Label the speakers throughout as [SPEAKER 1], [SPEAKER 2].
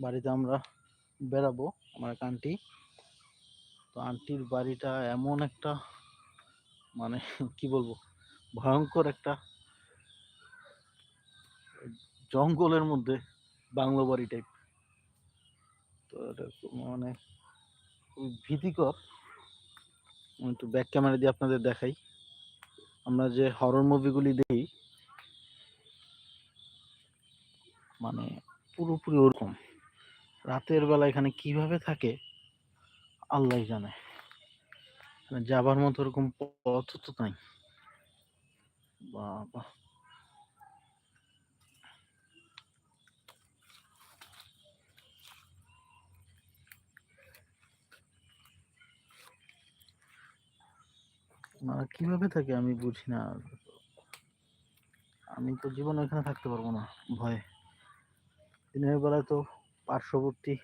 [SPEAKER 1] বাড়িতে আমরা বেরাবো আমার এক আন্টি তো আন্টির বাড়িটা এমন একটা মানে কি বলব, ভয়ঙ্কর একটা জঙ্গলের মধ্যে বাংলো বাড়ি টাইপ তো এটা মানে খুবই ভীতিকর। একটু ব্যাক ক্যামেরা দিয়ে আপনাদের দেখাই। আমরা যে হরর মুভিগুলি দেখি মানে পুরোপুরি ওরকম। রাতের বেলা এখানে কীভাবে থাকে? আল্লাহ জানে। মানে যাবার মতো ওরকম পথ তো নাই। বাবা। কীভাবে থাকে আমি বুঝি না। আমি তো জীবনে এখানে থাকতে পারব না। ভয়ে। দিনের বেলায় তো পার্শ্ববর্তী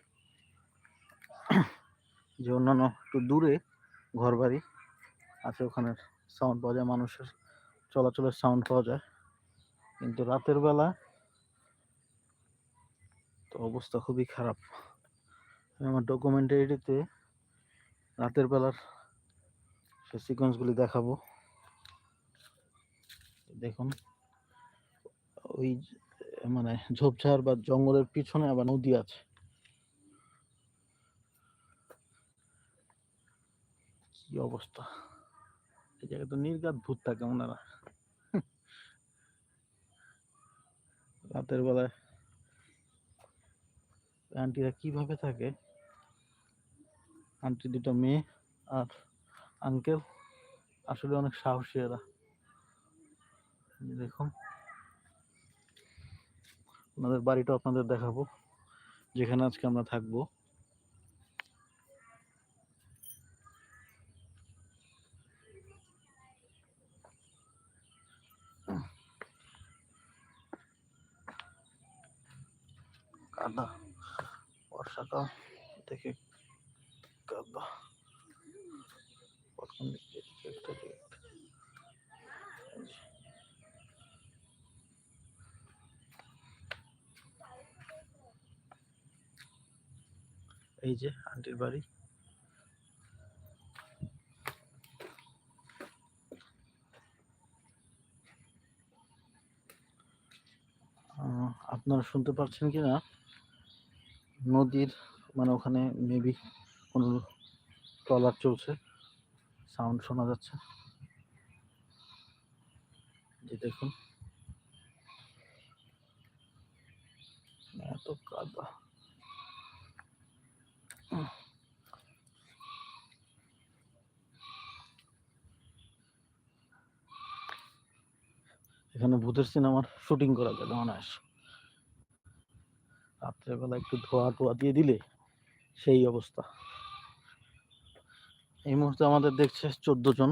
[SPEAKER 1] যে অন্যান্য একটু দূরে ঘর বাড়ি আছে ওখানের সাউন্ড পাওয়া যায়, মানুষের চলাচলের সাউন্ড পাওয়া যায়। কিন্তু রাতের বেলা তো অবস্থা খুবই খারাপ। আমার ডকুমেন্টারিতে রাতের বেলার সে সিকোয়েন্সগুলি দেখাবো। দেখুন, ওই মানে ঝোপঝাড় বা জঙ্গলের পিছনে আবার নদী আছে। কি অবস্থা? এই জায়গায় তো নির্গাত ভূত থাকে ওনারা রাতের বেলায় আন্টিরা কীভাবে থাকে? আন্টি দুটো মেয়ে আর আঙ্কেল আসলে অনেক সাহসী এরা। দেখুন। ওনাদের বাড়িটা আপনাদের দেখাবো যেখানে আজকে আমরা থাকব। কাদা বর্ষাকাল দেখে কাদা। কখন দিকে এদিকে একটা দিকে একটা। এই যে। এই যে আন্টির বাড়ি। আপনারা শুনতে পাচ্ছেন কি না নদীর মানে ওখানে মেবি কোনো ট্রলার চলছে। সাউন্ড শোনা যাচ্ছে। যে দেখুন। এত কাদা। এখানে ভূতের সিনেমার শুটিং করা যাবে অনায়াস। রাত্রেবেলা একটু ধোয়া টোয়া দিয়ে দিলে সেই অবস্থা। এই মুহূর্তে আমাদের দেখছে চোদ্দ জন।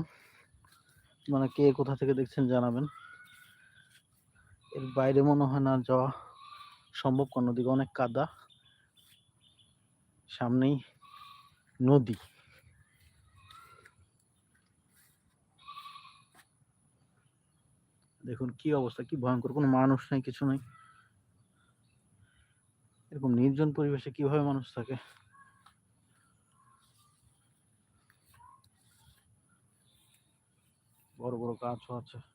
[SPEAKER 1] মানে কে কোথা থেকে দেখছেন জানাবেন। এর বাইরে মনে হয় না যাওয়া সম্ভব, কারণ ওদিকে অনেক কাদা। সামনেই নদী। দেখুন কি অবস্থা, কি ভয়ঙ্কর, কোনো মানুষ নেই, কিছু নেই। এরকম নির্জন পরিবেশে কীভাবে মানুষ থাকে? বড় বড় গাছও আছে।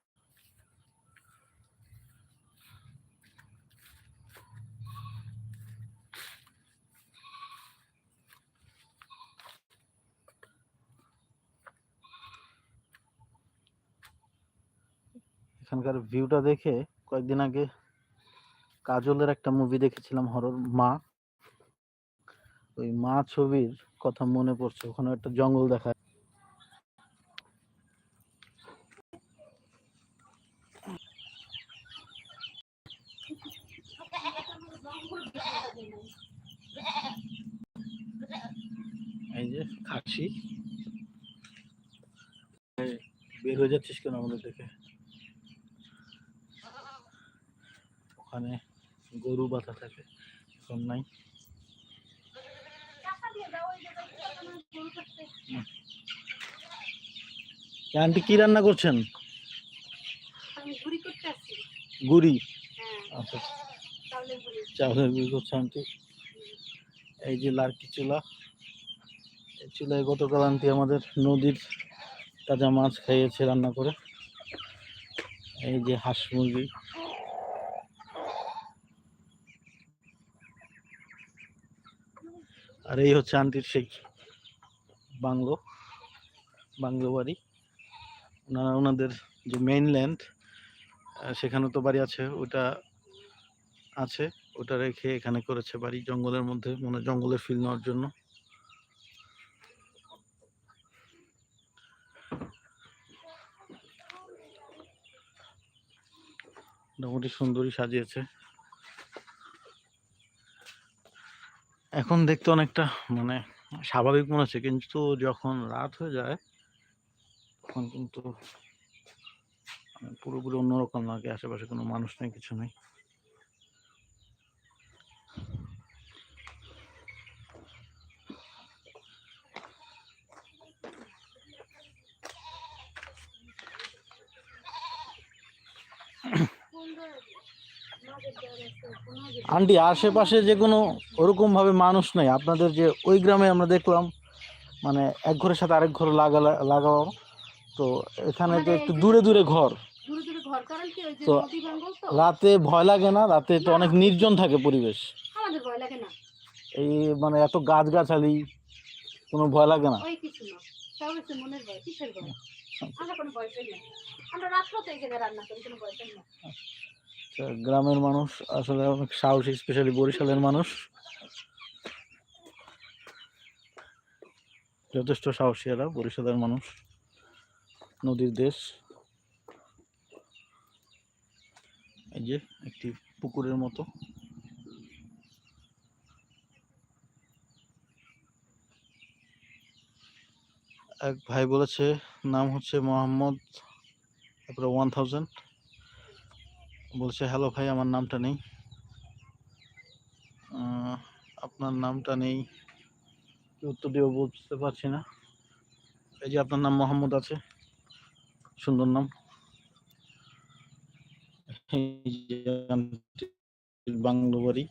[SPEAKER 1] এখানকার ভিউটা দেখে কয়েকদিন আগে কাজলের একটা মুভি দেখেছিলাম হরর মা। ওই মা ছবির কথা মনে পড়ছে ওখানে একটা জঙ্গল দেখা এই যে খাচ্ছি। বের হয়ে যাচ্ছিস কেন আমাদের দেখে ওখানে গরু বাঁধা থাকে এখন নাই। আন্টি কি রান্না করছেন? গুড়ি
[SPEAKER 2] হ্যাঁ।
[SPEAKER 1] আচ্ছা।
[SPEAKER 2] চাউলের
[SPEAKER 1] গুড়ি। করছে আন্টি। এই যে লার্কি চুলা। এই চুলায় গতকাল আন্টি আমাদের নদীর তাজা মাছ খাইয়েছে রান্না করে। এই যে হাঁস মুরগি। আর এই হচ্ছে আন্টির সেই বাংলো বাংলো বাড়ি। ওনারা, ওনাদের যে মেইনল্যান্ড সেখানে তো বাড়ি আছে, ওটা আছে, ওটা রেখে এখানে করেছে বাড়ি, জঙ্গলের মধ্যে মানে জঙ্গলের ফিল নেওয়ার জন্য। মোটামুটি সুন্দরই সাজিয়েছে। এখন দেখতে অনেকটা মানে স্বাভাবিক মনে হচ্ছে, কিন্তু যখন রাত হয়ে যায়, তখন কিন্তু মানে পুরোপুরি অন্যরকম লাগে, আশেপাশে কোনো মানুষ নেই, কিছু নেই। আন্টি আশেপাশে যে কোনো ওরকম ভাবে মানুষ নেই। আপনাদের যে ওই গ্রামে আমরা দেখলাম মানে এক ঘরের সাথে আরেক ঘর লাগা লাগাও। তো এখানে তো একটু দূরে দূরে ঘর। তো রাতে ভয় লাগে না? রাতে তো অনেক নির্জন থাকে পরিবেশ। এই মানে এত গাছগাছালি কোনো ভয় লাগে না।
[SPEAKER 2] আমরা রাত্রেও তো এই জায়গায় রান্না করি কোনো ভয় না।
[SPEAKER 1] গ্রামের মানুষ আসলে অনেক সাহসী স্পেশালি বরিশালের মানুষ। যথেষ্ট সাহসী এরা, বরিশালের মানুষ, নদীর দেশ। এই যে একটি পুকুরের মতো। এক ভাই বলেছে, নাম হচ্ছে মোহাম্মদ, তারপরে ওয়ান থাউজেন্ড বলছে, হ্যালো ভাই, আমার নামটা নেই। আপনার নামটা নেই, কি উত্তর দিব বুঝতে পারছি না। এই যে আপনার নাম মোহাম্মদ আছে, সুন্দর নাম। বাংলো বাড়ি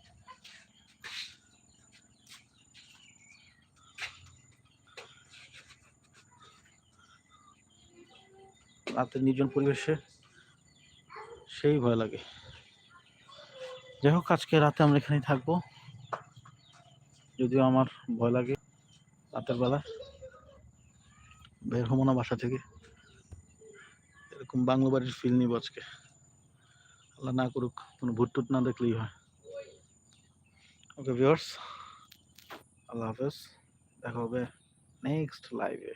[SPEAKER 1] রাতের নির্জন পরিবেশে সেই ভয় লাগে। যাই হোক আজকে রাতে আমরা এখানেই থাকব। যদিও আমার ভয় লাগে রাতের বেলা। বের হব না বাসা থেকে। এরকম বাংলো বাড়ির ফিল নিব আজকে। আল্লাহ না করুক, কোনো ভুট টুট না দেখলেই হয়। ওকে ভিউয়ার্স আল্লাহ হাফেজ। দেখা হবে নেক্সট লাইভে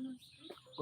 [SPEAKER 1] Mm-hmm.